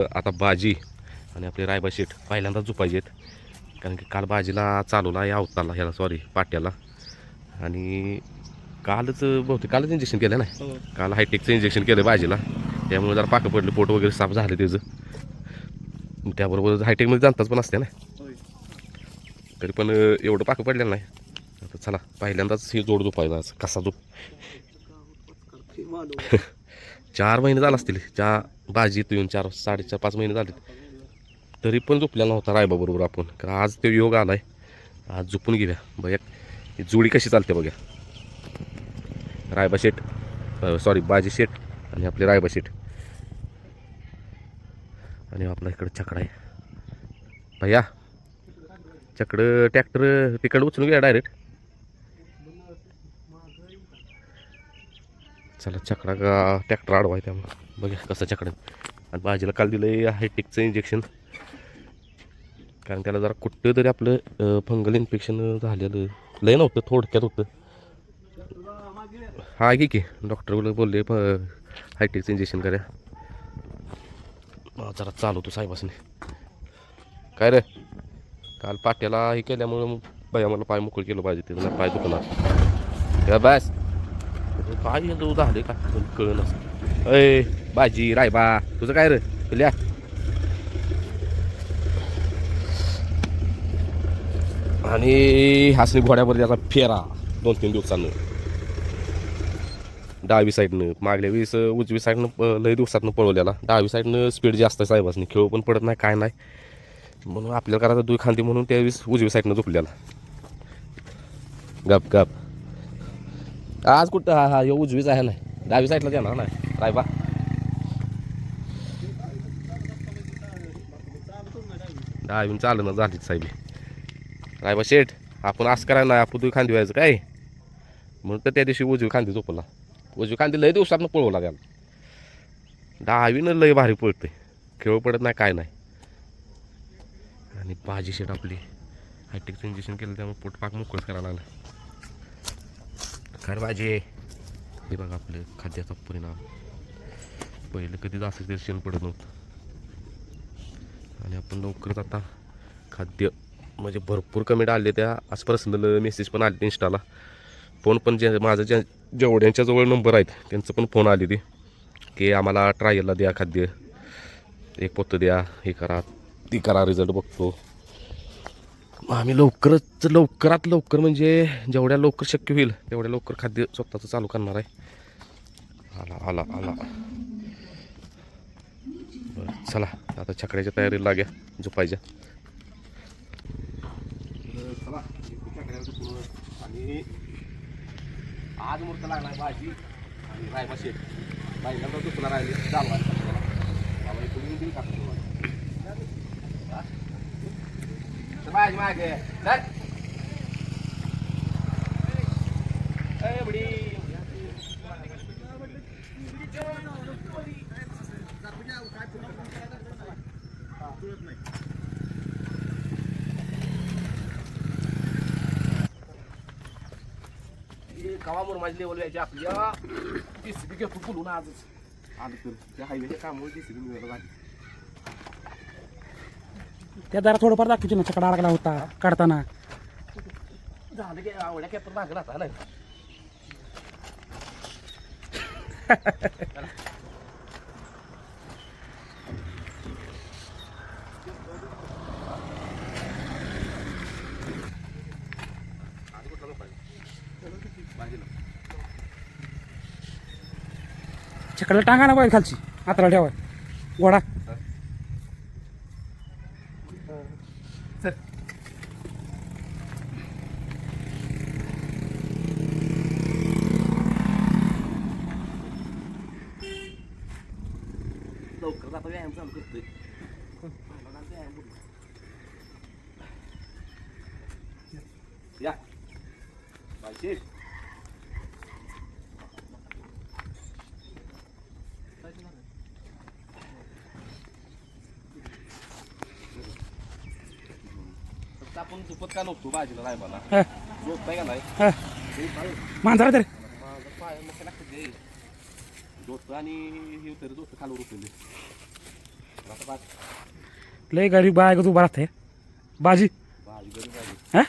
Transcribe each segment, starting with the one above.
आता बाजी आणि आपले रायबा शेट पहिल्यांदाच झोपायचे कारण की काल बाजीला चालवला या अवतारला ह्याला सॉरी पाट्याला. आणि कालच बहुतेक कालच इंजेक्शन केलं ना हो. काल हायटेकचं इंजेक्शन केलं बाजीला त्यामुळे जरा पाकं पडलं पोट वगैरे साफ झालं त्याचं. त्याबरोबर हायटेकमध्ये जाणताच पण असते ना? तरी पण एवढं पाकं पडलेलं नाही. आता चला पहिल्यांदाच ही जोड झोपायचा आज. कसा झोप? चार महिने झाला असतील. चार बाजी येऊन चार साडेचार पाच महिने झाले तरी पण झोपलेला नव्हता रायबाबरोबर आपण. कारण आज तो योग आला आहे आज झोपून घेऊया. बघा ही जोडी कशी चालते बघा रायबा शेट सॉरी बाजी शेट आणि आपले रायबा शेट आणि आपला इकडं चकडा आहे. भैया चकडं ट्रॅक्टर तिकडं उचलून घ्या डायरेक्ट चला चकडा का ट्रॅक्टर अडवा आहे त्यामुळे. बघा कसं चकडं आणि बाजीला काल दिलं हायटेकचं इंजेक्शन कारण त्याला जरा कुठं तरी आपलं फंगल इन्फेक्शन झालेलं. लय नव्हतं थोडक्यात होतं. हा की की डॉक्टर बोलले बोलले हायटेकचं इंजेक्शन करा. जरा जरा चालवतो साहेबासने काय रे? काल पाट्याला हे केल्यामुळं मग आम्हाला मला पाय मोकळ केलं पाहिजे तिथं पाय दुखणार. त्या बस. काय दूध झाले का कळलं अय बाजी रायबा तुझं काय रे लिया आणि हासनी घोड्यावर त्याचा फेरा दोन तीन दिवसानं डावी साईडनं मागल्या वेळेस उजवी साईडनं लई लय दिवसातनं पळवलेला डावी साईडनं स्पीड जास्त आहे साहेबासनी खेळ पण पडत नाही काय नाही म्हणून आपल्याला करायचं दुई खांदी म्हणून त्यावेळेस उजवी साईडनं झोपलेला गप गप आज कुठं? हा हा ह्यो उजवीच आहे नाही डावी साईडला देणार नाही. रायबा डावीन ना झालीच साहेब. रायबा शेठ आपण असं करायला नाही आपण तुम्ही खांदी व्हायचं काय? म्हणून तर त्या दिवशी उजवी खांदी झोपला. उजवी खांदी लय दिवसातनं पळवला त्याला. डावीनं लय भारी पळते खेळ पडत नाही काय नाही. आणि भाजी शेट आपली. हायटेकचं इंजेक्शन केलं त्यामुळे पोटपाक मोकळच करायला लागलं खरं भाजी हे बघा आपलं खाद्याचा परिणाम. पहिलं कधीच असं ते शेण पडत नव्हतं. आणि आपण लवकरच आता खाद्य म्हणजे भरपूर कमेंट आले त्या. आज पर्सनल मेसेज पण आले इंस्टाला फोन पण जे माझं ज्या जेवढ्यांच्या जवळ नंबर आहेत त्यांचं पण फोन आले ते की आम्हाला ट्रायलला द्या खाद्य. एक पोतं द्या हे करा. ती करा रिझल्ट बघतो. आम्ही लवकरच लवकरात लवकर म्हणजे जेवढ्या लवकर शक्य होईल तेवढ्या लवकर खाद्य स्वतःचं चालू करणार आहे. आला आला आला. बरं चला आता छकड्याच्या तयारीला लाग्या झोपायच्या. आणि आज मूर्त लागलाय भाजी आणि रायबा शेत बायकांना दुखला राहिले चालवायला बाबा इथून येऊन देईल का तुम्हाला? हा? भाजी मागे चल ए, बुडी. हे कवा माझी लेवल व्हायची आपल्या जेसीबी घेतो बोलून आजच. आलं तर त्या हायवेच्या कामामुळे जेसीबी मिळालं झाली त्या जरा थोडंफार दाखवतो ना चकडा अडकला होता काढताना. झालं की आवड्या कॅपर मागं राहता ना चकडा टांगा ना पाहिजे खालची आतला ठेवा. गोडा. व्यायाम चालू करतोय या पाहिजे आपण झोपत का नव्हतो बाजूला रायबाला हा, झोपताय का नाही. मांजरा तर झोपतं आणि हे होतं रे झोपतं खालवर उचलले लय गरीब बाय तू बरात राहते बाजी. हा?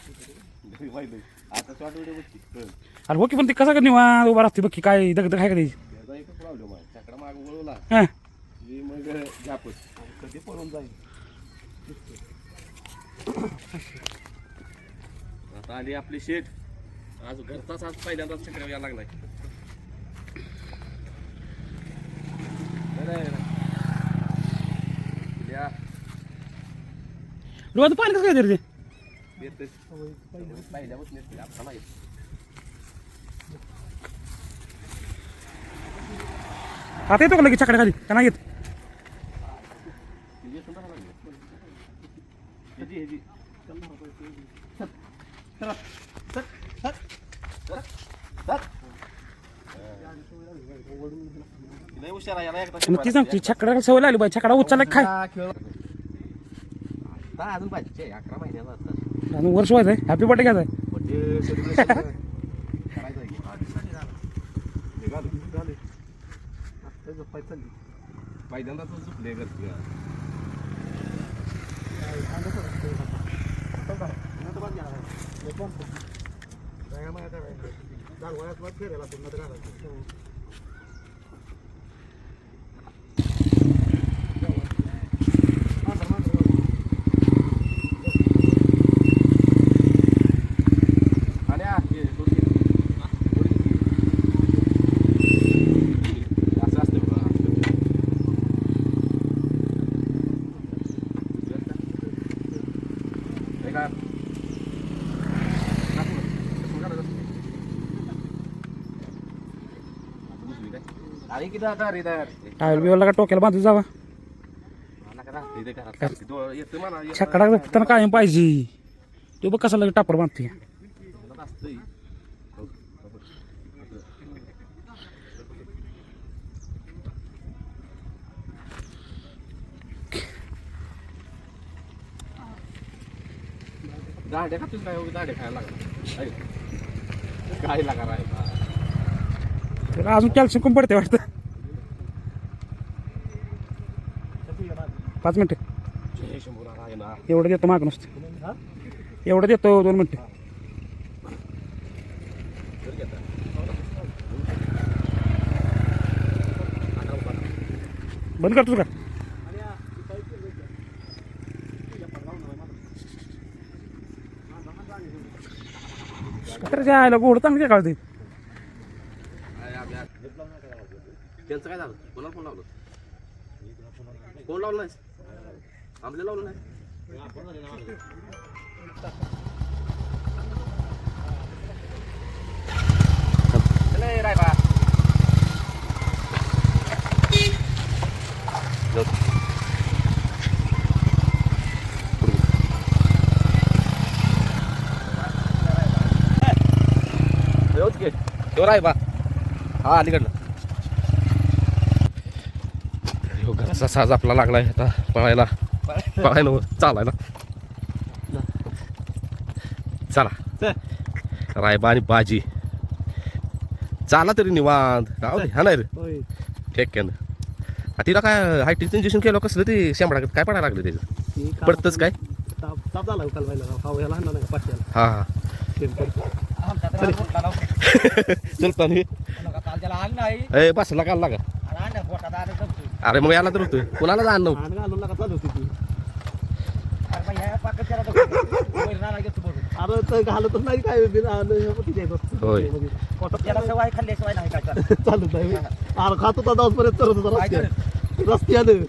अरे ओके पण ते कसं का निवांत उभा राहते बघ की काय दग दग आहे का त्याची माग मग कधी जाईल आता आली आपली शेट आज घरचाच आज पहिल्यांदाच चक्र यायला लागलाय. डोळ्यात पाणी कसं काय तरी ते. आता येतो का लगेच छकडा खाली? का नाही येत ती येतं ना लागलं. ह्याची, ह्याची. लय हुशार आहे, याला एकदा मग ती सांगते छकडा सवय लागली बाई? छकडा उचलला की काय अजून पाहिजे? अकरा महिन्याचा आता. अजून वर्ष व्हायचं आहे. हॅपी बर्थडे घ्यायचा आहे. म्हणजे celebration करायचं आहे. की. निघालो, निघालो. आत्ता झोपायचं चालली. पहिल्यांदा तू झोपले घरची आणि आ, हे, थोडी घे. थोडी घे. असं असतं बघा. हे काय? टाकू ना. टाकून काढा जास्त. बुजवी काय? अरे किती आता रे तयार टायल बिवला का टोक्याला बांधून जावा. छकडा झोपताना कायम पाहिजे. तो बघ कसा लगे टापर बांधते काय? खायला लागला. काय अजून कॅल्शियम पडते वाटतं. पाच मिनटं. एवढं देतो माग नुसतं. एवढं देतो दोन मिनटं. बंद करतोस का? तर जायला गोड चांगली काढते. त्यांचं काय झालं? कोणाला फोन लावलं? कोण लावलं नाही? आमले लावलं नाही. चले, राय बा. हा अलीकडलं घरचा साज आपला लागलाय आता पळायला. पळायला चालायला. चला. रायबा आणि बाजी. चाला तरी निवांत. राहू दे. हा नाही रे. ठेक्यानं तिला काय हायटीचं इंजेक्शन केलं कसलं ते शेंबडा काय पडायला लागलं त्याचं? पडतंच काय? ताप झाला काल व्हायला हा याला आणला नाही पाठ्याला हा हा. चलतानी ए बसला काल लागा अरे मग याला तर होतोय. कुणाला जाण नव्हतं घालतच नाही काय हे. होय. चालत नाही. अरे खात होता जाऊन पर्यंत करत? होता रस्त्यात रस्त्यानं आणि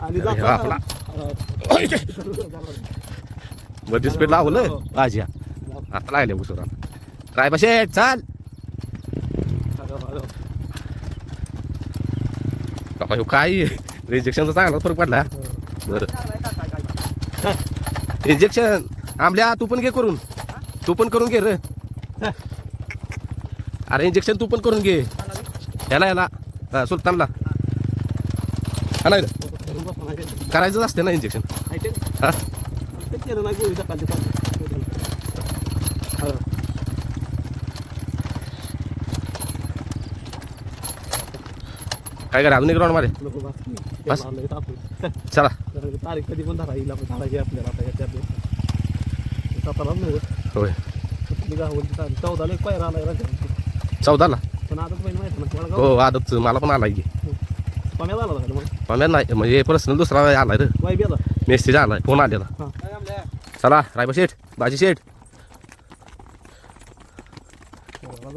अरे जाताना- आपला. हा. मध्ये स्पीड लावलं? भाज्या आता लागल्या बुसुरा काय बसे चाल. बाबा ह्यो काय इंजेक्शनचा चांगला फरक पडला बरं इंजेक्शन आमल्या तू पण घे करून तू पण करून घे रे अरे इंजेक्शन तू पण करून घे याला याला हा, सुलतानला हा नाही. करायचंच असते ना इंजेक्शन. हा. काय करा अजून मारे. नको बस. की. चला. तारीख कधी पण धरा येईल आपण धरायची आपल्याला आता याच्यात. सातारा नव्हतं. होय. चौदाला एक पायरा चौदाला? पण पहिलं माहिती ना हो आदत मला पण की. आला मग? पाम्या नाही म्हणजे पर्सनल दुसरा आलाय रे. आला. मेसेज आलाय फोन आलेला. हां. चला रायबा शेठ भाजी शेठ.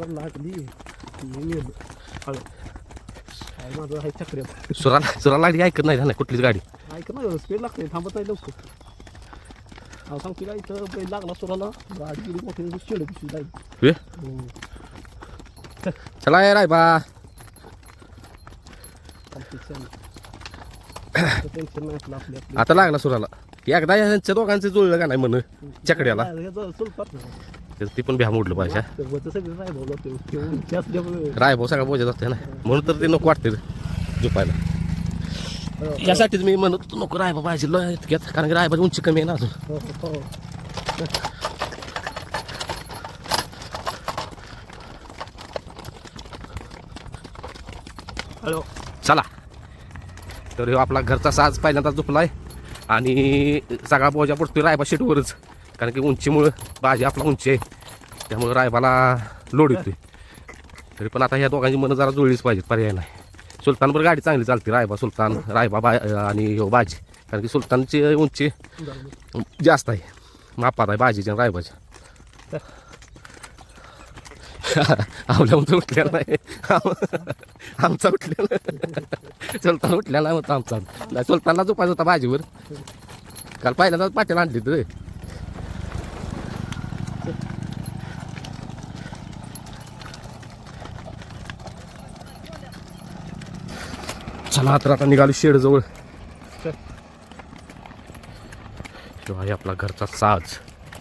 लागली. माझं आहे चक्र. लागली ऐकत नाही ना कुठलीच गाडी. ऐक ना स्पीड लागते थांबत नाही लवकर. सांगतो का इथं बैल लागला सुराला. गाडी गेली मोठी शेड पिशवी जाईल. वे? हो. चला ये रायबा. टेन्शन नाही आपलं आपली आपली. आता लागला सुराला. एकदा यांच्या दोघांचं जुळलं का नाही म्हण चकड्याला? ती पण भ्या मोडलं पाहिजे हा. रायभाऊ सगळा बोजत असते ना. म्हणून तर ते नको वाटते झोपायला. हो, यासाठीच मी म्हणत होतो नको रायबा पाहिजे इतक्यात कारण की रायबाची उंची कमी आहे ना अजून. हो, हो, हो. हॅलो. चला. तर आपला घरचा साज पहिल्यांदा झोपलाय. आणि सगळा बोजा पडतोय रायबा शेटवरच. कारण की उंचीमुळं भाजी आपला उंची आहे. त्यामुळं रायबाला लोड येतोय. तरी पण आता ह्या दोघांची मनं जरा जुळलीच पाहिजेत पर्याय नाही. सुलतानवर गाडी चांगली चालते रायबा सुलतान रायबा बा आणि हो बाजी. कारण की सुलतानची उंची जास्त आहे. मापात आहे बाजीच्या आणि रायबाच्या आपल्या उंच उठलेला नाही. आमचा उठलेला सुलतान उठलेला नाही होता आमचा. नाही जो झोपायचा होता भाजीवर काल पहिल्यांदाच पाट्याला आणली तर चला तर आता निघालो शेडजवळ. शिवाय आहे आपला घरचा साज.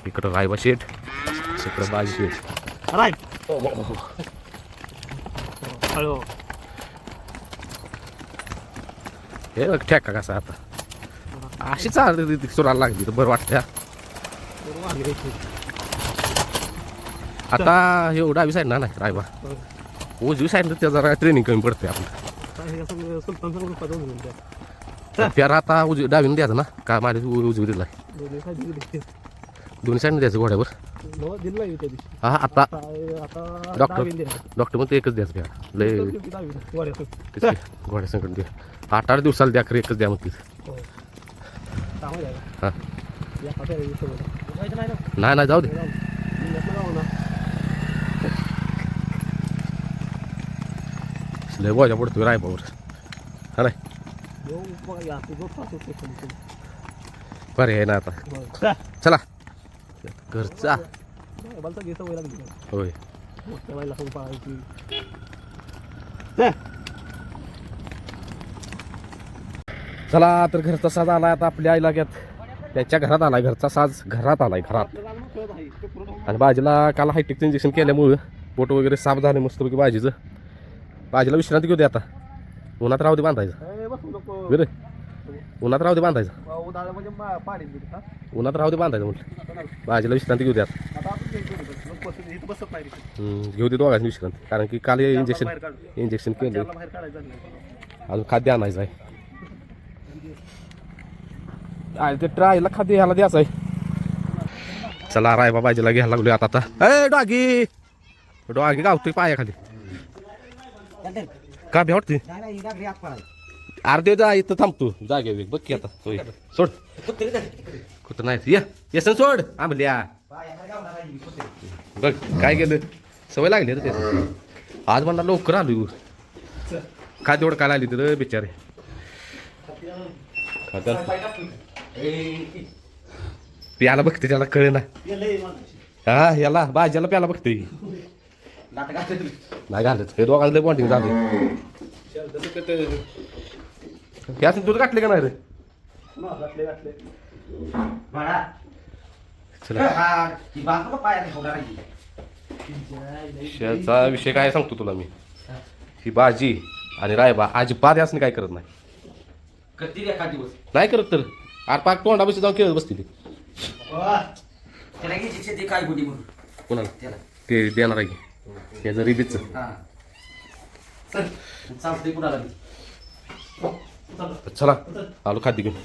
इकडं रायबा शेठ इकडं बाजी शेठ. राईट हॅलो हे बघ ठेका कसा आता. अशी चालते ती सुराला लागली तर बरं वाटतं हा. आता हे डावी साईड ना नाही रायबा उजवी साईड त्या जरा ट्रेनिंग कमी पडते आपलं. फेर आता उजवी डावीनं द्यायचं ना? का माझ्या उ- उजवी दिलाय? दोन्ही side दिली. दोन्ही साईडनं द्यायचं घोड्यावर? हो. हा आता डॉक्टर. डॉक्टर म्हणते एकच द्यायचं फेर लय घोड्या संकट द्या. आठ आठ दिवसाला द्या खरं एकच द्या म्हणते. हो. हा. हे. नाही नाही जाऊ दे जाऊ. जिल्ह्यातलं जाऊ ना. लय बोजा पडतोय रायबावर हा नाही येऊ बघा, ना आता चला घरचा होय चला तर घरचा साज आलाय आता आपल्या आईला घ्यात त्यांच्या घरात आलाय घरचा साज घरात आलाय घरात. आहे. ते आणि भाजीला काल हायटेकचं इंजेक्शन केल्यामुळं पोट वगैरे साफ झाले मस्तपैकी भाजीचं भाजीला विश्रांती घेऊ दे आता. उन्हात राहू दे बांधायचं. बरं उन्हात राहू दे बांधायचं. म्हणजे? उन्हात राहू दे बांधायचं म्हटलं. भाजीला विश्रांती घेऊ दे आता. हम्म, घेऊ दे दोघांची विश्रांती. कारण की काल इंजेक्शन. इंजेक्शन केलं. अजून खाद्य आणायचं आहे. आणि ते ट्रायला खाद्य ह्याला द्यायचं आहे. चला राय बाबाजीला घ्यायला लागलो आता आता. ए डॉगी! डॉगी गावतोय पायाखाली. का भेटते अर्धे जा इथं थांबतो जागे बघ की आता. होय. सोड. कुठं नाही ये येसन सोड. आंबल्या बघ काय केलं सवय लागली रे ते आज म्हणला लवकर आलो काय तेवढं काय आली तर बिचारे. प्याला बघते त्याला कळे ना हा याला भाज्याला प्याला बघते. नाही घालत. हे दोघांचं बॉन्डिंग झालं. याच दूध काटले का नाही रे? घातले, घातले. चला. विषय काय सांगतो तुला मी? ही भाजी आणि रायबा अजिबात यासने काय करत नाही. नाही करत तर. आर पाक तोंडा बशी जाऊन खेळत बसतील म्हणून? कोणाला? ते देणार आहे. हा. चल चालतंय कुणाला बी चला आलो खाद्य घेऊन